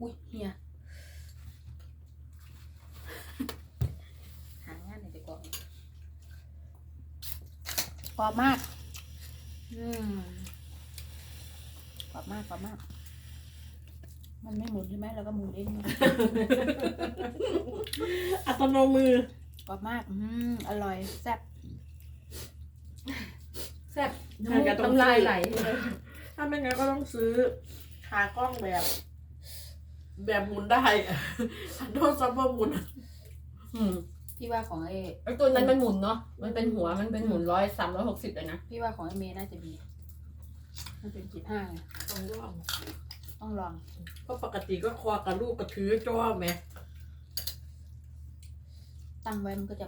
อุ้ยเฮียหางานในแต่กองกรอบมาก อืมกรอบมากกรอบมาก มันไม่หมุนใช่ไหมแล้วก็หมุนเองอัตโนมือกรอบมาก อืมอร่อยแซ่บแซ่บใครก็ต้องน้ำลายไหลถ้าไม่งั้นก็ต้องซื้อขากล้องแบบ แบบหมุนได้อันโทษซับเบอร์หมุนอืมพี่ว่าของไอ้ไอ้ตัวนั้นมันหมุนเนาะมันเป็นหัวมันเป็นหมุนร้อยสามร้อยหกสิบเลยนะพี่ว่าของไอ้เมย์น่าจะมี มันเป็นจิตห้าไงต้องร่องต้องลองเพราะปกติก็คอกับลูกกระถือจ้อแหม่ตั้งไว้มันก็จะ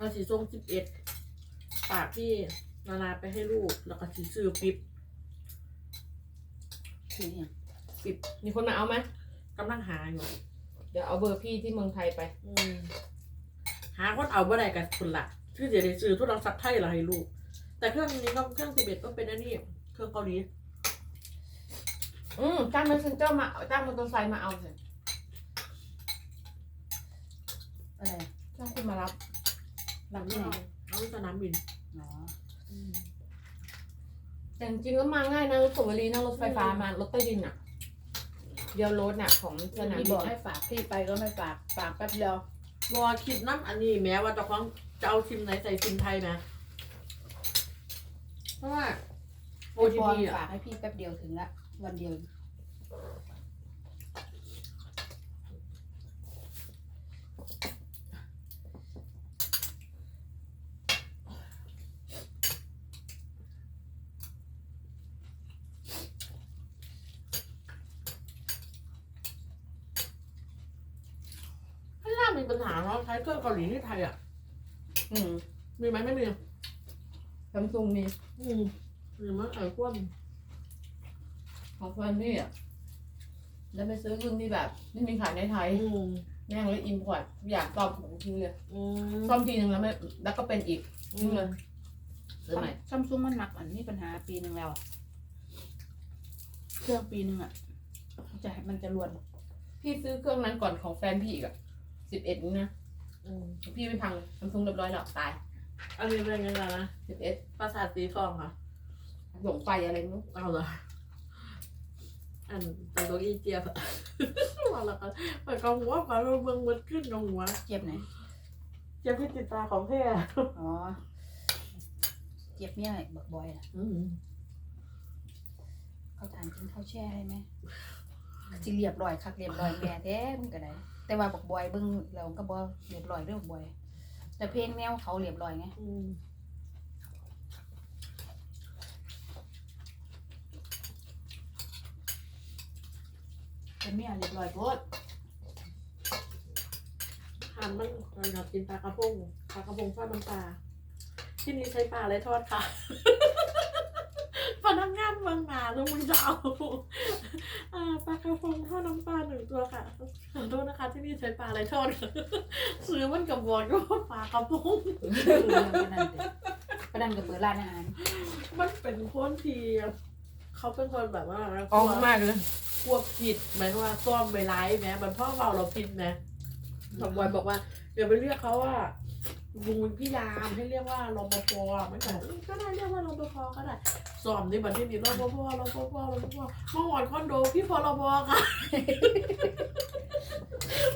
เราสีส้มสิบเอ็ดปากที่นานาไปให้ลูก แล้วก็สีซื้อปิ๊บคืออย่างปิ๊บมีคนมาเอาไหมกำลังหาอยู่เดี๋ยวเอาเบอร์พี่ที่เมืองไทยไปอืมหาคนเอาบ่ได้กับคนละคือเดี๋ยวได้ซื้อทุกรังซักไทยละให้ลูก แต่เครื่องนี้ก็เครื่องสิบเอ็ดก็เป็นอันนี้เครื่องเกาหลีอืมจ้างแมสเซนเจอร์มาจ้างมอเตอร์ไซค์มาเอาสิอะไรจ้างคุณมารับ ลำที่ไหนเอาที่สนามบินอ๋อแต่จริงๆก็มาง่ายนะรถสวรีนั่งรถไฟฟ้ามารถใต้ดินอะ เดียวรถน่ะของสนามพี่บิบอนกให้ฝากพี่ไปก็ไม่ฝากฝากแป๊บเดียวรอคิดน้ำอันนี้แม้ว่าจะคว้างจะเอาซิมไหนใส่ซิมไทยนะเพราะว่า โอพี่ทีบอลพีอะฝากให้พี่แป๊บเดียวถึงละวันเดียว ปัญหาเนาะใช้เครื่องเกาหลีที่ไทยอะ อืมมีไหมไม่มีซัมซุงมีอืมหรือมันไอ้พวกของแฟนพี่อะแล้วไปซื้อรุ่นที่แบบไม่มีขายในไทยอืมแม่งเลยอินพอร์ตอยากซ่อมของทิ้งเลยอืมซ่อมทีนึงแล้วไม่แล้วก็เป็นอีกอืทิ้งมเลยซื้อใหม่ซัมซุงมันหนักอันนี้ปัญหาปีหนึ่งแล้วอะเครื่องปีหนึ่งอะมันจะมันจะรวนพี่ซื้อเครื่องนั้นก่อนของแฟนพี่อีกอะ สิบเอ็ดนี่นะอืมพี่ไม่พังซัมซุงเรียบร้อยแล้วตายอันนี้เป็นไงล่ะนะสิบเอ็ดปราสาทสีทองค่ะหลงไฟอะไรไม่รู้เอาเลยอันตัวโลอีเจียบอะว่าแล้วก็เปิดกองหัวก่อนเราเบิ่งมันขึ้นกองหัวเจ็บไหน เจียบที่ติดตาของแท้อ๋อ เจ็บเนี่ยบักบอยอะอืมเขาทานกินข้าวแช่ให้ไหมสิเรียบร้อยคักเรียบร้อยแม่แท้มันก็ได้ แต่ว่าบักบอยเบิ่งเราก็บ่เรียบร้อยเรื่องบักบอย แต่เพลงแนวเขาเรียบร้อยไงอืมเป็นเมียเรียบร้อยโพดทานมันเราอยากกินปลากระพงปลากระพงทอดน้ำปลาที่นี่ใช้ปลาอะไรทอดค่ะพ นักงานเมืองหนาแล้วมึงจะเอาอ่าปลากระพงทอดน้ำปลาหนึ่งตัวค่ะขอโทษนะคะ ที่นี่ใช้ปลาอะไรทอดค่ะซื้อมันกับบอกว่าปลากระพงประดันกับเปิดร้านอาหารมันเป็นคนที่เขาเป็นคนแบบว่าออกมากเลยกลัวผิดหมายถึงว่าซ่อมไปร้ายแม้มันพ่อเราเราผิดนะสมบอยบอกว่าอย่าไปเรียกเขาว่า ลุงพี่ยามให้เรียกว่ารปภมันก็ก็ได้เรียกว่ารปภก็ได้สอบในบัตรที่นี่รปภรปภรปภเมื่อวานคอนโดพี่พรบค่ะ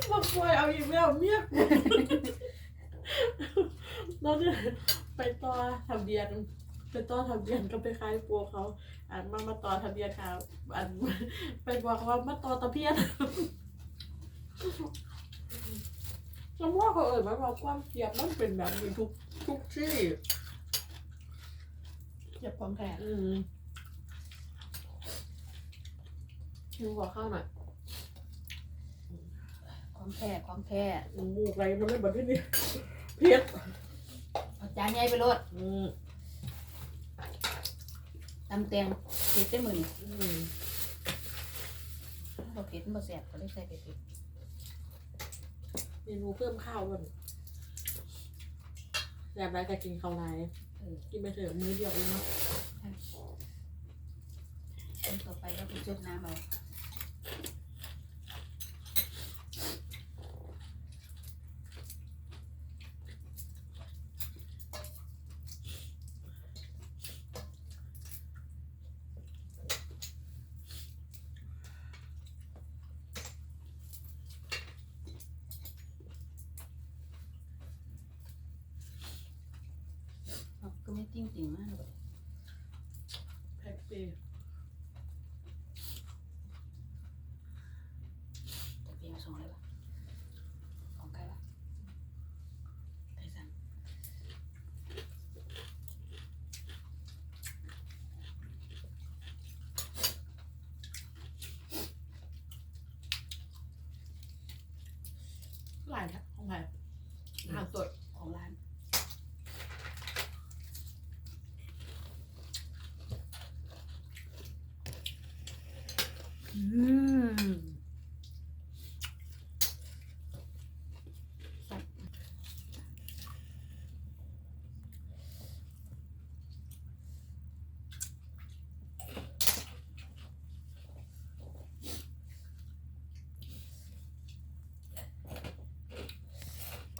บอกปล่อยเอาอีกแล้วเมียกูแล้วเนี่ยไปต่อทะเบียนไปต่อทะเบียนก็ไปคล้ายปัวเขาอ่านมามาต่อทะเบียนค่ะอ่านไปบอกว่ามาต่อตะเพียน จำว่าเขาเอ่ยมาว่าความเทียบมันเป็นแบบนี้ทุกทุกที่ เจ็บของแท้อืมชิมหัวข้าวหน่อยของแท้ของแท้หมูไรมันไม่แบบที่นี่เพียดเอาจานใหญ่ไปโลดอืมตำแตงเผ็ดได้มือนี่อืมบ่เผ็ดบ่แซ่บก็เลยใส่เผ็ด เมนูเพิ่มข้าวก่อนแบบไรก็กินข้าวไรเออกินไปเถอะมื้อเดียวเองเนาะอันต่อไปก็เป็นจุดน้ำเอา เอาก็ไม่ติ้งติ่งมากเลยแพ็คเปย์แต่เพียงส่งอะไรบ้างของใครบ้างใครสั่งหลายค่ะของใครอาหารสด ของร้าน อืม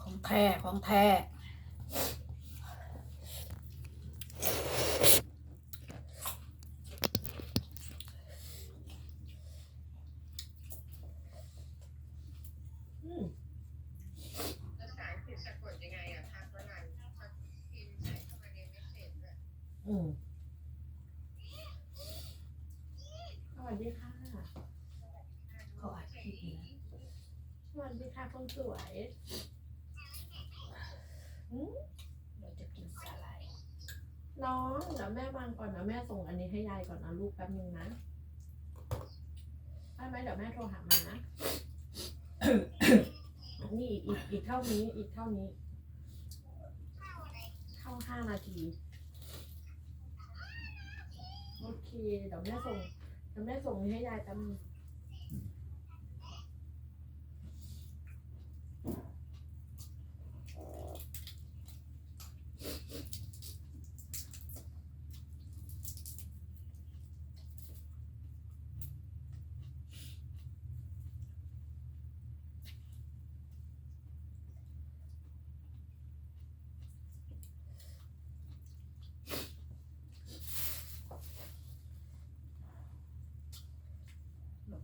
ของแท้ของแท้อืมภาษาอังกฤษสะกดยังไงอะทักวนันทักพิมพ์ใส่เข้ามาในเมสเซจด้วยอืมสวัสดีค่ะขาอัดคลิปนะสวัสดีค่ะคนสวย เราจะกินสาหร่ายน้องเดี๋ยวแม่วางก่อนนะแม่ส่งอันนี้ให้ยายก่อนนะลูกแป๊บนึงนะได้ไหมเดี๋ยวแม่โทรหามันนะ นี่อีกอีกเท่านี้อีกเท่านี้ เข้าห้านาที โอเคเดี๋ยวแม่ส่งเดี๋ยวแม่ส่งให้ยายแป๊บนึง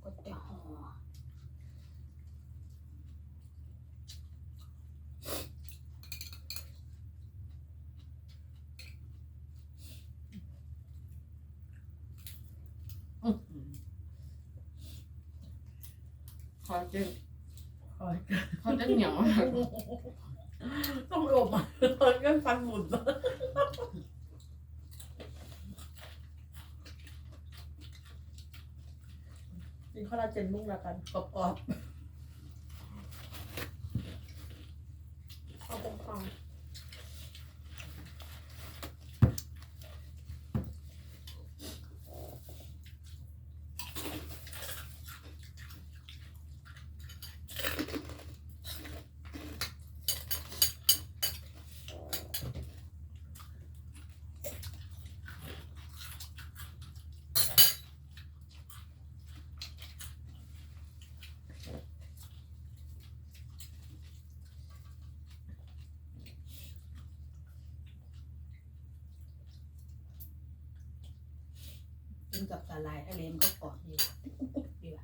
ก็จะห่อขอจะโอ้ยขอจะเหนียว ต้องหลบอะตอนกันฟันหมุน กินคอลลาเจนมุ้งละกันกรอบ กับตาหร่ายทะเลมันก็กรอบดีว่ะดีว่ะ